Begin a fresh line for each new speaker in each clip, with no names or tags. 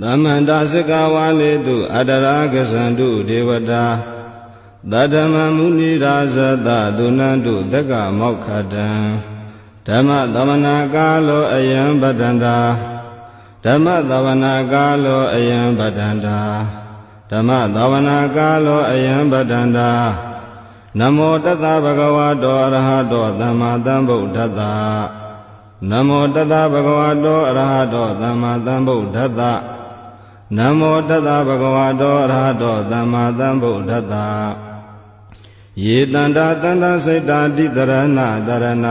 သမန္တာစကဝါလေတုအတရာကသန္တုဒေဝတာသတ္တမမုနိရာဇတသုနန္တုတက္ကမောက္ခတံဓမ္မသမနာကာလောအယံပတန္တာဓမ္မသဝနာကာလောအယံပတန္တာဓမ္မသဝနာကာလောအယံပတန္တာနမောတတ္တဗဂဝတောအရဟတောသမ္မာသမ္ဗုဒ္ဓတ္တနမောတတ္တဗဂဝတောအရဟတောသမ္မာသမ္ဗုဒ္ဓတ္တ နမောတတ္တဗဂဝတောအရဟတောသမ္မာသမ္ဗုဒ္ဓတ္တယေတန္တာတန္တာစိတ်တာတိတရဏတရဏ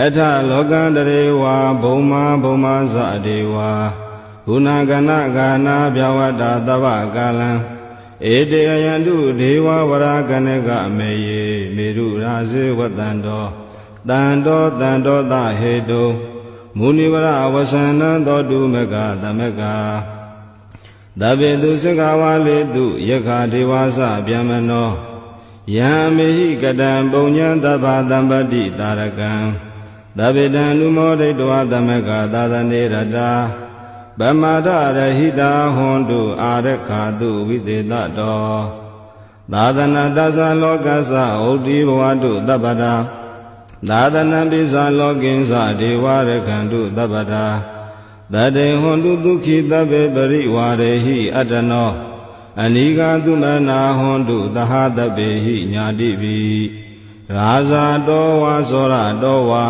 အထလောကန္တရေဝါဘုံမာဘုံမာဇဒေဝါဂုဏကနဂာနာဗျဝတ္တာတဗ္ဗကာလံဧတေယံတုဒေဝဝရကနကမေယေမေရုရာဇေဝတံတောတံတောတံတောသဟေတုမုနိဝရဝဆန္နသောတုမကသမက သဗ္ဗေတုစကဝါလေတုယက္ခဒေဝသဗျမနောယံမေဟိကတံပုံညံသဗ္ဗသံပတိတာရကံသဗ္ဗေတံနုမောဒိတဝသမကသာသနေရတာဗမာဒရဟိတာဟွန်တုအာရခာတုဝိသေတတောသာသနာသသလောကသဩတိဘဝတုတပ္ပတာသာသနာပိဇာလောကိဉ္စဒေဝရခန္တုတပ္ပတာ တတေဟွန်တုဒုခိတဗ္ဗေပရိဝါရေဟိအတ္တနောအနိဃသုမနာဟွန်တုသဟတပေဟိညာတိပိရာဇာတောဝါသောရတောဝါ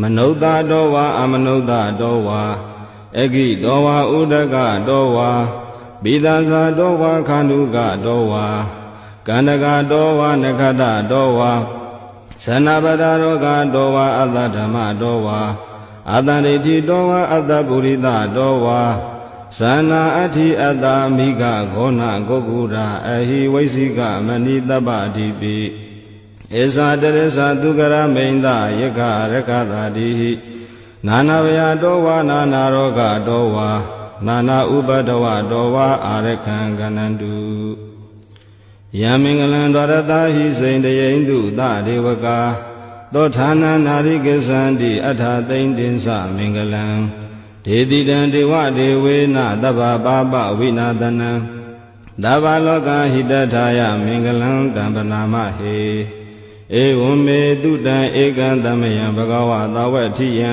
မနုဿတောဝါအမနုဿတောဝါအဂိတောဝါဥဒကတောဝါဘိဒာဇာတောဝါခန္ဓုကတောဝါကန္နကတောဝါနခတတောဝါသနပဒရောဂတောဝါအတ္တဓမ္မတောဝါ အတ္တရိတိတောဝါအတ္တပုရိသတောဝါသနာအဋ္ဌိအတ္တမိကဂောဏဂုဂုရာအဟိဝိသိကမဏိတပ္ပအဓိပိဧဇာတရဇာသူကရမိန်ဒယက္ခရခသာတိဟိနာနာဝယတောဝါနာနာရောဂတောဝါနာနာဥပဒဝတောဝါအာရခံကနန္တုယံမင်္ဂလံဒရတာဟိစိန်တယိန္တုသဒေဝကာ သောဌာနနာရိကသန္တိအထာသိမ့်တင်္စမင်္ဂလံဒေတိတံဒေဝဒေဝေနသဗ္ဗပါပဝိနာတနံသဗ္ဗလောကဟိတထာယမင်္ဂလံတံပနာမဟေဧဝံမေတုတံဧကံသမယံဘဂဝါသဝတ္ထိယံ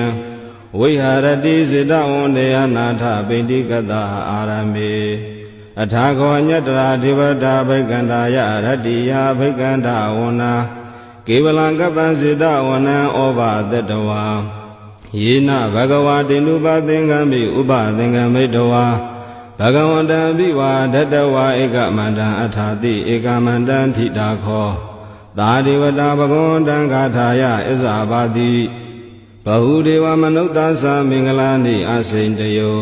ဝိဟာရတိစေတဝန္တေယနာထပိဋိကတအာရမေအထာခောညတရာဒေဝတာဘိက္ခန္တာယရတ္တိယဘိက္ခန္တာဝနာ ကေဝလံကပ္ပံစေတဝနံဩဘာတတဝါယေနဘဂဝါတိနုပသင်္ကမိဥပသင်္ကမိတဝါဘဂဝန္တံပိဝါဒတဝါဧကမန္တံအထာတိဧကမန္တံထိတာခောသာဒေဝတာဘဂဝန္တံဂါထာယဣဇာဘာတိဘဟုဒေဝမနုဿာသမင်္ဂလာနိအစိန်တယော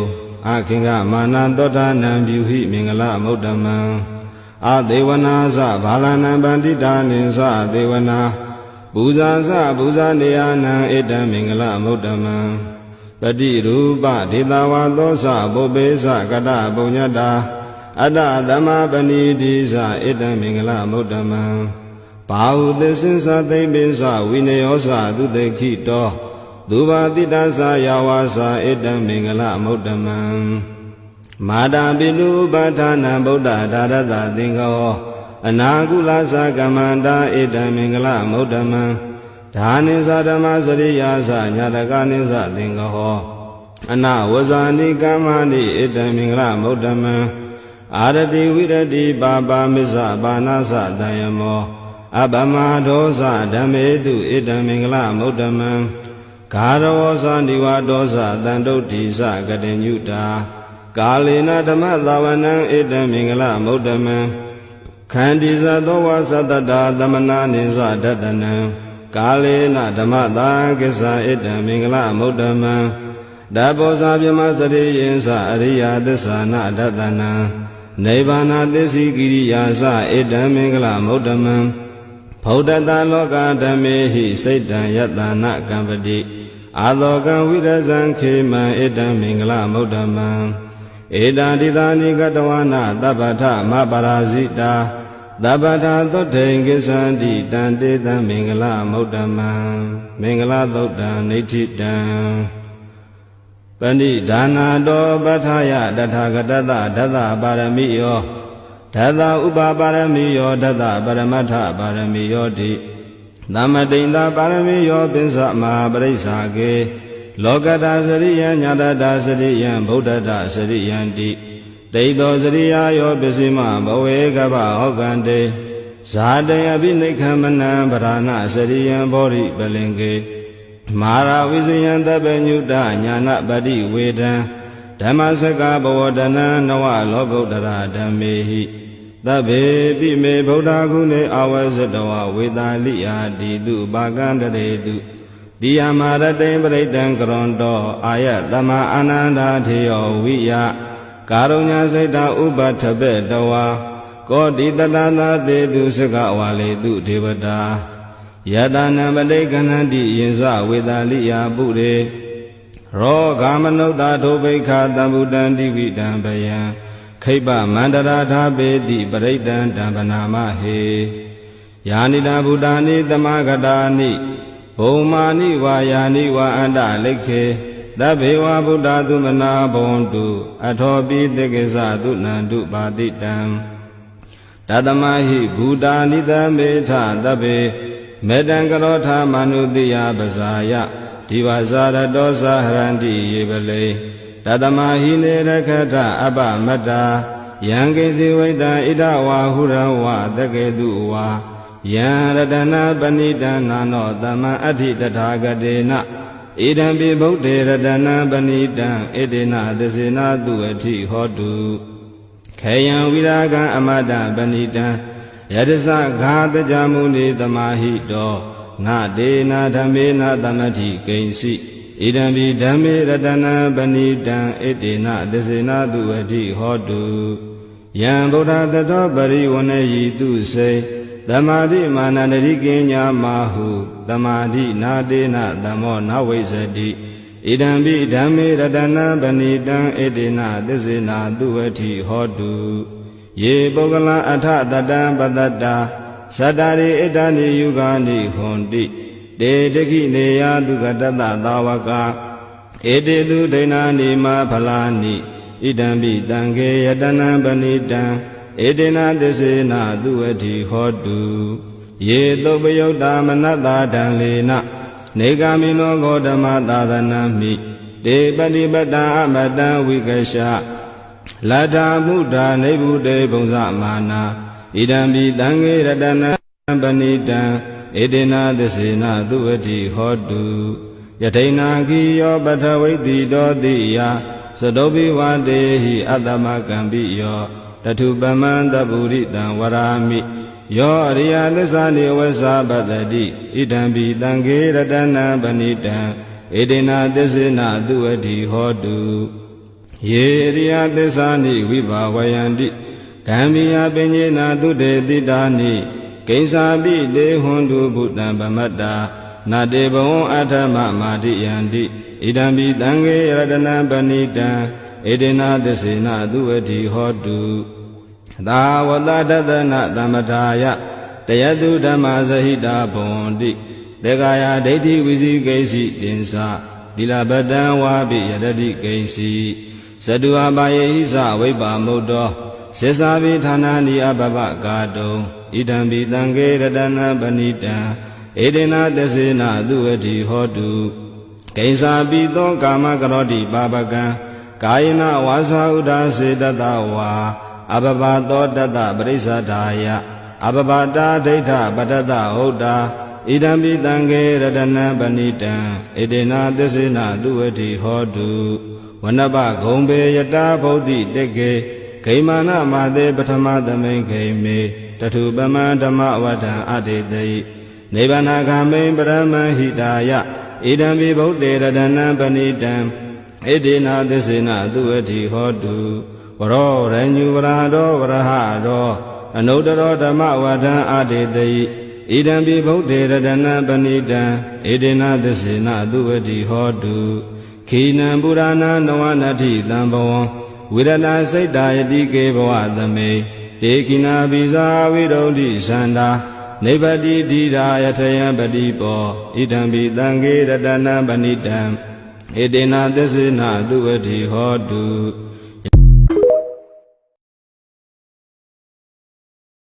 အခင်ကမာနသောတာနံပြုဟိမင်္ဂလာမုဒ္ဓမံ အသေးဝနာသဘာလနံဗန္တိတာနိသသေဝနာပူဇာသပူဇာနေယနံဧတံမင်္ဂလာမုဒ္ဓမံပတိရူပဒေတာဝါသောသပုပ္ပေသကတပုညတ္တာအတ္တသမပဏိတိသဧတံမင်္ဂလာမုဒ္ဓမံဘာဟုသစ္စင်္သသိမ့်ပိသဝိနယောသသုတေခိတောဒုဘာတိတသယာဝါစာဧတံမင်္ဂလမုဒ္ဓမံ မာတာပိနုပဋ္ဌာနံဗုဒ္ဓဒါရတသင်္ကောအနာကုလသကမ္မန္တာဧတံမင်္ဂလမုဒ္ဓမံဒါနိသဓမ္မစရိယာသညာတကနိသသင်္ကောအနဝဇာနိကမ္မာနိဧတံမင်္ဂလမုဒ္ဓမံအာရတိဝိရတိပါပါမစ္ဆပါဏသတယမောအပမဒောသဓမ္မေတုဧတံမင်္ဂလမုဒ္ဓမံဂါရဝောသနိဝါဒောသတန်တုဋ္ဌိသကတိညုတာ ကာလေနဓမ္မသာဝနံဧတံမင်္ဂလမုဒ္ဓမံခန္တီဇသောဝသတ္တတာသမနာနိသဒတနံကာလေနဓမ္မသာကိစ္ဆာဧတံမင်္ဂလမုဒ္ဓမံဓဘောဇာပြမစရိယင်္စအရိယသစ္ဆာနာဒတနံနိဗ္ဗာနသစ္စိကိရိယာသဧတံမင်္ဂလမုဒ္ဓမံဗုဒ္ဓတလောကဓမ္မေဟိစိတ်တံယတနာကံပတိအာသောကံဝိရဇံခေမံဧတံမင်္ဂလမုဒ္ဓမံ ဧတံတိသာနိကတဝနာတပ္ပထမပရာဇိတာတပ္ပထသုတ်ထိန်ကိသန္တိတံတေတံမင်္ဂလမုဒ္ဓမံမင်္ဂလသုတ်တံနေဋ္ဌိတံပဏိဒါနာတောပဋ္ဌာယတထာဂတတဒသပါရမိယောဒသဥပပါရမီယောဒသပရမတ္ထပါရမီယောတိသမတိန်သာပါရမီယောပိစ္ဆမဟာပရိစ္ဆာကေ လောကတာစရိယညာတတာစရိယံဗုဒ္ဓတာစရိယံတိဒိဋ္ဌောစရိယာယောပစ္စည်းမဘဝေကဗဟောကံတေဇာတယပိနိခမနံဗရာဏစရိယံဘောရိပလင်ကေမာရဝိဇယံတပညုတညာနာပတိဝေဒံဓမ္မစကဘဝတနံနဝလောကုတ္တရာဓမ္မေဟိသဗ္ဗေပိမေဗုဒ္ဓဂုဏေအဝဇတဝဝေတာလိယာတိတုပါကံတရေတု တိယမရတိံပရိတံကရွန်တောအာယတမအာနန္ဒာထေယောဝိယကာရုညစိတ်တဥပထပေတဝါကောတိတတသာသေတုစကဝါလေတုဒေဝတာယတနာပဋိကဏတိယင်္စဝေတာလိယာပုရေရောဂမနုဿာဒုဗိခာတံဗုတံတိဝိတံဗယံခိပ္ပမန္တရာထာပေတိပရိဒံတံပနာမဟေယာနိတာဗုဒ္ဓာနိသမဂတာနိ ဘုံမာနိဝါယာနိဝါအန္တလိခေသဗ္ဗေဝဗုဒ္ဓသုမနာဘဝန္တုအထောပိတေကိသသုနန္တုပါတိတံတသမဟိဘူတာနိသမေထသဗ္ဗေမေတံကရောထာမနုတိယပဇာယဒီဝဇာရတောသဟရန္တိယေပလေတသမဟိနေရခထအပမတ္တာယံကိစီဝိတံဣဒဝါဟုရဝတကေတုဝါ ယံရတနာပဏိတနာနောသမံအဋ္ဌိတထာဂတေနဣဒံပိဗုဒ္ဓေရတနာပဏိတံဣတိနာသစေနာတုအဋ္ဌိဟောတုခေယံဝိရာဂံအမတပဏိတံယတစဂါတကြမုနိသမာဟိတောနဒေနာဓမ္မေနသမတိကိဉ္စီဣဒံပိဓမ္မေရတနာပဏိတံဣတိနာသစေနာတုအဋ္ဌိဟောတုယံဗုဒ္ဓတတောပရိဝဏယိတုစေ သမာဓိမာနန္တိကိညာမာဟုသမာဓိနာတေနသမောနဝိဇ္ဇတိဣဒံပိဓမ္မေရတနာပဏိတံဣတိနာသစ္စေနာသူဝတိဟောတုယေပုဂ္ဂလအထတတံပတတ္တာသတ္တရိဣတ္တနိယုဂာနိဟွန်တိတေတခိနေယဒုက္ခတတသာဝကဧတေတုဒိဏာနိမဖလာနိဣဒံပိတံခေယတနံပဏိတံ ဧတေနသစ္စေနာသူဝတိဟောတုယေသုပယုတ်တာမနတ္တာဒံလေနနေဂာမိနောဂေါတမသာသနာမိတေပတိပတ္တာအမတံဝိကရှလတ္တာမုဒ္ဒာနေဗုတေဘုံဇမာနာဣဒံပိတံခေရတနံပဏိတံဧတေနသစ္စေနာသူဝတိဟောတုယထိန်နာခိယောပထဝိတိတောတိယသတောပိဝတေဟိအတ္တမကံပိယော တထုပမံတပုရိတံဝရာမိယောအရိယသစ္စာနေဝသပတ္တိဣဒံပိတံခေရတနာပဏိတံဧတေနသစ္စေနာသူဝတိဟောတုယေရိယသစ္စာနိဝိဘာဝယန္တိကံမိယပဉ္စေနာသူတေတိတာနိကိဉ္စာပိတေဟွန်တုဘုတံဗမတ္တာနာတေဘဝံအထမမာတိယန္တိဣဒံပိတံခေရတနာပဏိတံ ဧတေနသစ္စေနသူဝတိဟောတုသာဝတတတနာသမထာယတယတုဓမ္မဇဟိတာဘွန်တိတေကာယဒိဋ္ဌိဝိဇိကိစီတင်္စာသီလပတံဝါပိယရတိကိစီသတုအပါယေဟိသဝိပါမုတ်တောစေစာပိဌာနာနိအပပကာတုံဣဒံပိတံခေရတနာပဏိတံဧတေနသစေနသူဝတိဟောတုကိဉ္စာပိသောကာမကရောတိပါပကံ ကာယနာဝါစာဥဒ္ဒါစေတတဝါအဘဘသောတတပရိစ္ဆဒာယအဘဘတာဒိဋ္ဌပတတဟုတ်တာဣဒံပိတံခေရတနပဏိတံဣတေနာသစ္စေနသူဝတိဟောတုဝနပဂုံပေယတာဗုဒ္ဓိတေကေဂိမာနမာသေပထမသမိန်ခေမေတထုပမံဓမ္မဝဋ္ဌံအတေတိနိဗ္ဗာနဂမိန်ပရမဟိတာယဣဒံပိဗုဒ္ဓေရတနံပဏိတံ ဣတိနာသစ္စေနသူဝတိဟောတုဝရောရညုဝရာတော်ဝရဟတော်အနုတ္တရောဓမ္မဝဋ္ဌံအတေတိဣဒံပိဗုဒ္ဓေရတနံပဏိတံဣတိနာသစ္စေနသူဝတိဟောတုခိနံပုရာဏနဝနတိတံဘဝံဝိရဏစိတ်တာယတိကေဘဝသမေဧကိနာဘိဇာဝိရုဒ္ဓိသန္တာနေပတိတိရာယထယံပတိပောဣဒံပိတံခေရတနံပဏိတံဣ ဧတေနသစ္စေနသူဝတိဟောတု